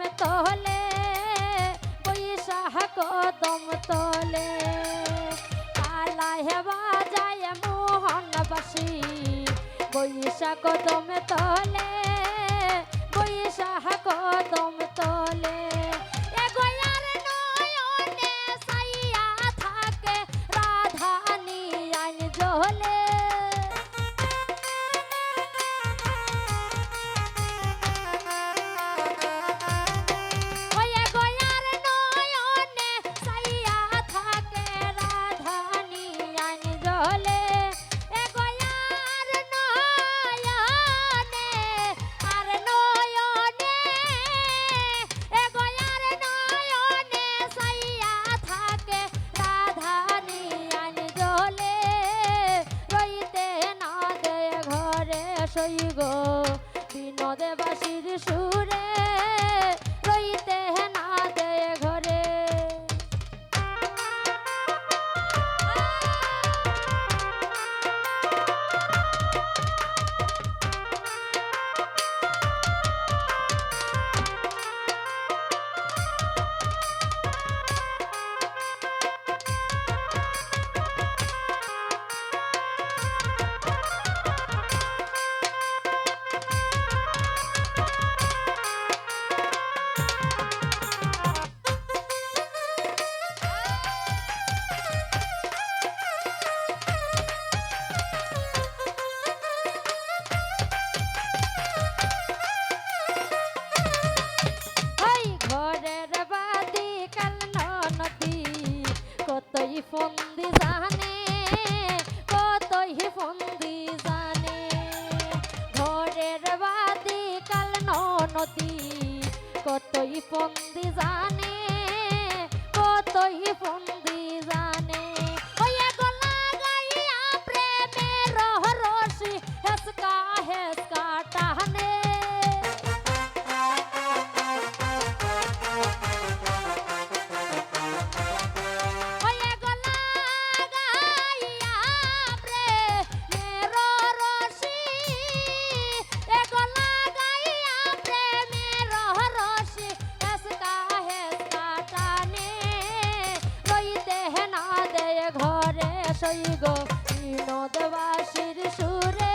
প্রেম তোলে বৈশাখ কদম তোলে। আলা হেবা যায় মোহনবাসী, বৈশাখ কদম তোলে, বৈশাখ কদম তোলে। সই গো বিনোদবাসীর সুরে। অতীত কতই ফন্দি জানে কতই ফন্দি হই গো বিনোদবাসীর সুরে